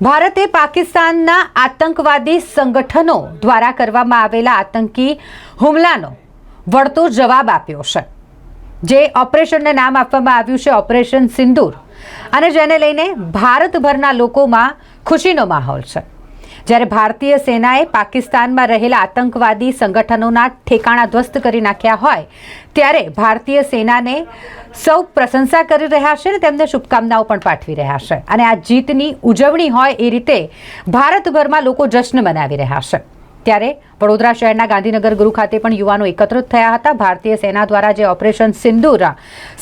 ભારતે પાકિસ્તાનના આતંકવાદી સંગઠનો દ્વારા કરવામાં આવેલા આતંકી હુમલાનો વળતો જવાબ આપ્યો છે. જે ઓપરેશનને નામ આપવામાં આવ્યું છે ઓપરેશન સિંદૂર અને જેને લઈને ભારતભરના લોકોમાં ખુશીનો માહોલ છે. જ્યારે ભારતીય સેનાએ પાકિસ્તાનમાં રહેલા આતંકવાદી સંગઠનોના ઠેકાણા ધ્વસ્ત કરી નાખ્યા હોય, ત્યારે ભારતીય સેનાને સૌ પ્રશંસા કરી રહ્યા છે અને તેમને શુભકામનાઓ પણ પાઠવી રહ્યા છે. અને આ જીતની ઉજવણી હોય એ રીતે ભારતભરમાં લોકો જશ્ન મનાવી રહ્યા છે. ત્યારે વડોદરા શહેરના ગાંધીનગર ગૃહ ખાતે પણ યુવાનો એકત્રિત થયા હતા. ભારતીય સેના દ્વારા જે ઓપરેશન સિંદૂર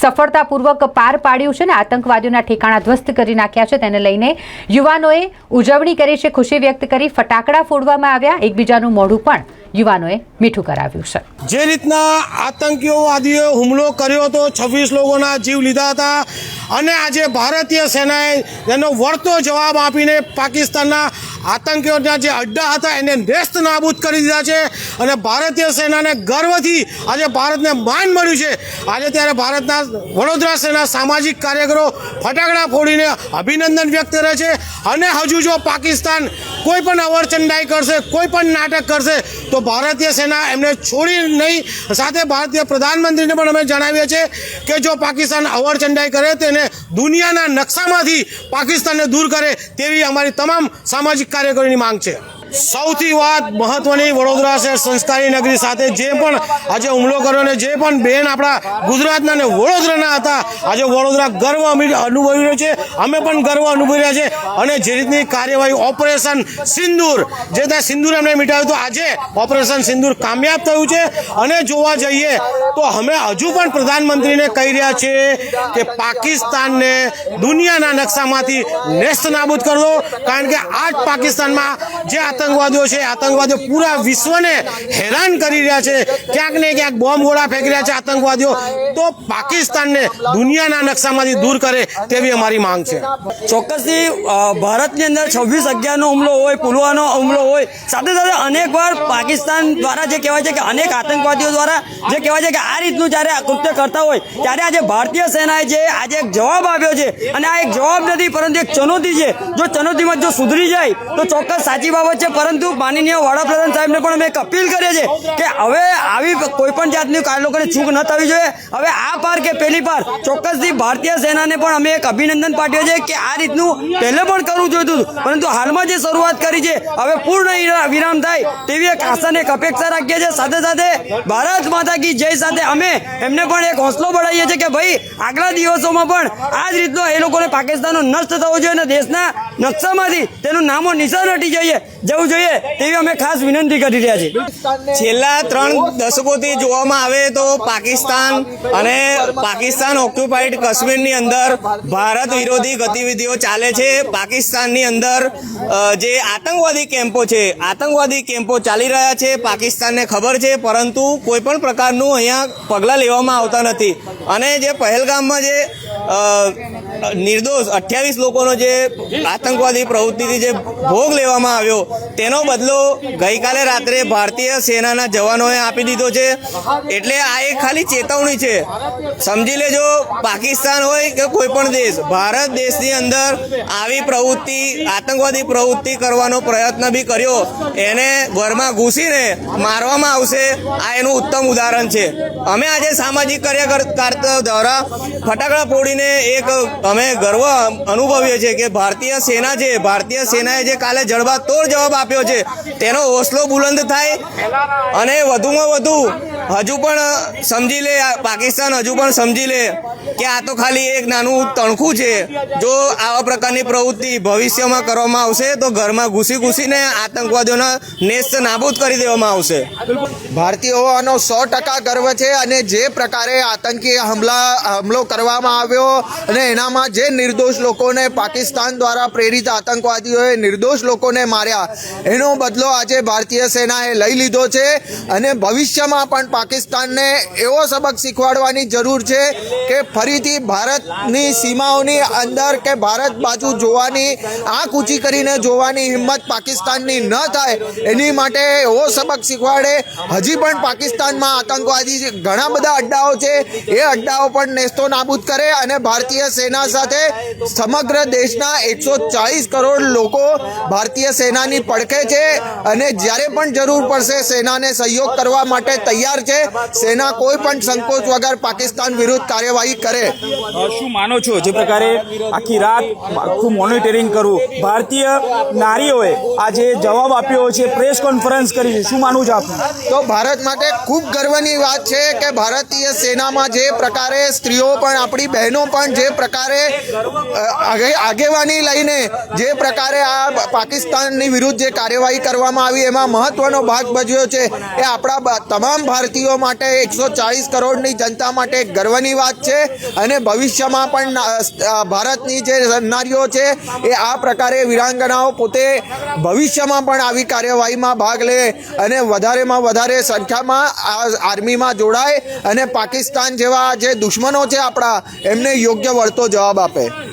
સફળતાપૂર્વક પાર પાડ્યું છે ને, આતંકવાદીઓના ઠેકાણા ધ્વસ્ત કરી નાખ્યા છે, તેને લઈને યુવાનોએ ઉજવણી કરી છે, ખુશી વ્યક્ત કરી, ફટાકડા ફોડવામાં આવ્યા. એકબીજાનું મોઢું પણ યુવાનોએ મીઠું કરાવ્યું છે. જે રીતના આતંકીઓવાદીઓએ હુમલો કર્યો હતો, છવ્વીસ લોકોના જીવ લીધા હતા અને આજે ભારતીય સેનાએ તેનો વળતો જવાબ આપીને પાકિસ્તાનના આતંકીઓના જે અડ્ડા હતા, એને નેસ્ત નાબૂદ કરી દીધા છે અને ભારતીય સેનાને ગર્વથી આજે ભારતને માન મળ્યું છે. આજે ત્યારે ભારતના વડોદરા સેના સામાજિક કાર્યકરો ફટાકડા ફોડીને અભિનંદન વ્યક્ત કરે છે. અને હજુ જો પાકિસ્તાન કોઈ પણ અવરચંડાઈ કરશે, કોઈ પણ નાટક કરશે, તો ભારતીય સેના એમને છોડી નહીં. સાથે ભારતીય પ્રધાનમંત્રીને પણ અમે જણાવીએ છીએ કે જો પાકિસ્તાન અવરચંડાઈ કરે, તો એને દુનિયાના નકશામાંથી પાકિસ્તાનને દૂર કરે, તેવી અમારી તમામ સામાજિક કાર્યકરોની માંગ છે. સૌથી વાત મહત્વની વડોદરા શહેર સંસ્કારી નગરી સાથે જે પણ આજે હુમલો કર્યો ને જે પણ બેન આપણા ગુજરાતના ને વડોદરાના હતા, આજે વડોદરા ગર્વ અનુભવી રહ્યો છે. અમે પણ ગર્વ અનુભવી રહ્યા છે. અને જે રીતની કાર્યવાહી ઓપરેશન સિંદૂર, જે ત્યાં સિંદૂર અમને મિટાવ્યું તો આજે ઓપરેશન સિંદૂર કામયાબ થયું છે. અને જોવા જઈએ તો અમે હજુ પણ પ્રધાનમંત્રીને કહી રહ્યા છીએ કે પાકિસ્તાનને દુનિયાના નકશામાંથી નેસ્ત નાબૂદ કરો કારણ કે આ પાકિસ્તાનમાં જે આતંકવાદીઓ છે, આતંકવાદીઓ પૂરા વિશ્વને હેરાન કરી રહ્યા છે. ક્યાંક ને ક્યાંક બોમ્બ ગોળા ફેંકી રહ્યા છે આતંકવાદીઓ. તો પાકિસ્તાનને દુનિયાના નકશામાંથી દૂર કરે તેવી અમારી માંગ છે. ચોક્કસથી ભારતની અંદર છવ્વીસ અગિયારનો હુમલો હોય પુલવાનો હુમલો હોય, સાથે સાથે અનેકવાર પાકિસ્તાન દ્વારા જે કહેવાય છે કે અનેક આતંકવાદીઓ દ્વારા જે કહેવાય છે કે આ રીતનું જ્યારે કૃત્ય કરતા હોય, ત્યારે આજે ભારતીય સેનાએ જે આજે એક જવાબ આપ્યો છે, અને આ એક જવાબ નથી, પરંતુ એક ચુનૌતી છે. જો ચુનૌતીમાં જો સુધરી જાય, તો ચોક્કસ સાચી બાબત છે પરંતુ માનનીય વડાપ્રધાન સાહેબને પણ અમે એક અપીલ કરીએ છીએ કે હવે આવી કોઈ જાતની આ ચૂક ન થવી જોઈએ. હવે આ પાર કે પેલી પાર ચોક્કસથી ભારતીય સેનાને પણ અમે એક અભિનંદન પાઠવીએ છીએ કે આ રીતનું પહેલે પણ કરવું જોઈતું પરંતુ હાલમાં જે શરૂઆત કરી છે, હવે પૂર્ણ વિરામ થાય તેવી એક આશાને એક અપેક્ષા રાખીએ છીએ. સાથે સાથે ભારત માતા કી જય સાથે અમે એમને પણ એક હોંસલો બઢાવીએ છીએ કે ભાઈ, આગલા દિવસોમાં પણ આ જ રીતનો એ લોકોને પાકિસ્તાનનો નષ્ટ થવો જોઈએ અને દેશના નકશામાંથી તેનું નામો નિશાન હટી જઈએ. જવું જોઈએ તેવી અમે ખાસ વિનંતી કરી રહ્યા છીએ. છેલ્લા ત્રણ દશકોથી જોવામાં આવે તો પાકિસ્તાન અને પાકિસ્તાન ઓક્યુપાઈડ કાશ્મીરની અંદર ભારત વિરોધી ગતિવિધિઓ ચાલે છે. પાકિસ્તાનની અંદર જે આતંકવાદી કેમ્પો છે, આતંકવાદી કેમ્પો ચાલી રહ્યા છે. પાકિસ્તાનને ખબર છે, પરંતુ કોઈ પણ પ્રકારનું અહીંયા પગલાં લેવામાં આવતા નથી. અને જે પહેલગામમાં જે નિર્દોષ અઠ્યાવીસ લોકોનો જે આતંકવાદી પ્રવૃત્તિથી જે ભોગ લેવામાં આવ્યો, તેનો બદલો ગઈકાલે રાત્રે ભારતીય સેનાના જવાનોએ આપી દીધો છે. એટલે આ એક ખાલી ચેતવણી છે. સમજી લેજો, પાકિસ્તાન હોય કે કોઈ પણ દેશ, ભારત દેશની અંદર આવી પ્રવૃત્તિ, આતંકવાદી પ્રવૃત્તિ કરવાનો પ્રયત્ન બી કર્યો, એને ઘરમાં ઘૂસીને મારવામાં આવશે, આ એનું ઉત્તમ ઉદાહરણ છે. અમે આજે સામાજિક કાર્યકર્તા દ્વારા ફટાકડા ફોડીને એક અમે ગર્વ અનુભવીએ છીએ કે ભારતીય સેના છે ભારતીય સેનાએ જે કાલે જડબાતોડ જવાબ આપ્યો છે, તેનો હોસલો બુલંદ થાય અને વધુમાં વધુ હજુ પણ સમજી લે પાકિસ્તાન હજુ પણ સમજી લે કે આ તો ખાલી એક નાનું તણખું છે. જો આવા પ્રકારની પ્રવૃત્તિ ભવિષ્યમાં કરવામાં આવશે, તો ઘરમાં ઘૂસી ઘૂસીને આતંકવાદીઓના નેસ્ત નાબૂદ કરી દેવામાં આવશે. ભારતીયોનો સો ટકા ગર્વ છે અને જે પ્રકારે આતંકી હમલા, હમલો કરવામાં આવ્યો અને એનામાં જે નિર્દોષ લોકોને પાકિસ્તાન દ્વારા પ્રેરિત આતંકવાદીઓએ નિર્દોષ લોકોને માર્યા, એનો બદલો આજે ભારતીય સેનાએ લઈ લીધો છે અને ભવિષ્યમાં પણ પાકિસ્તાનને એવો સબક શીખવાડવાની જરૂર છે કે ફરીથી ભારતની સીમાઓની અંદર કે ભારત બાજુ જોવાની, આંખ ઊંચી કરીને જોવાની હિંમત પાકિસ્તાનની ન થાય, એની માટે એવો સબક શીખવાડે. હજી પણ પાકિસ્તાનમાં આતંકવાદી ઘણા બધા અડ્ડાઓ છે. એ અડ્ડાઓ પણ નેસ્તો નાબૂદ કરે અને ભારતીય સેના સાથે સમગ્ર દેશના એકસો ચાલીસ કરોડ લોકો ભારતીય સેનાની પડખે છે અને જ્યારે પણ જરૂર પડશે સેનાને સહયોગ કરવા માટે તૈયાર છે. સેના કોઈ પણ સંકોચ વગર પાકિસ્તાન વિરુદ્ધ કાર્યવાહી કરે. શું માનો છો? જે પ્રકારે આખી રાત આખું મોનિટરિંગ કરવું. ભારતીય નારીઓએ આજે જવાબ આપ્યો છે પ્રેસ કોન્ફરન્સ કરી છે. શું માનવું છે આપનું? તો ભારત માટે ખૂબ ગર્વની વાત છે કે ભારતીય સેનામાં જે પ્રકારે સ્ત્રીઓ પણ આપણી બહેનો પણ જે પ્રકારે આગેવાની લઈને જે પ્રકારે આ પાકિસ્તાનની વિરુદ્ધ જે કાર્યવાહી કરવામાં આવી એમાં મહત્વનો ભાગ ભજવ્યો છે એ આપણા તમામ ભારતીયો માટે એકસો ચાળીસ કરોડની જનતા માટે ગર્વની વાત છે અને ભવિષ્યમાં પણ ભારતની જે નારીઓ છે એ આ પ્રકારે વીરાંગનાઓ પોતે ભવિષ્યમાં પણ આવી કાર્યવાહીમાં ભાગ લે અને વધારેમાં વધારે સંખ્યામાં આ આર્મીમાં જોડાય અને પાકિસ્તાન જેવા જે દુશ્મનો છે આપણા, એમને યોગ્ય વળતો જવાબ આપે.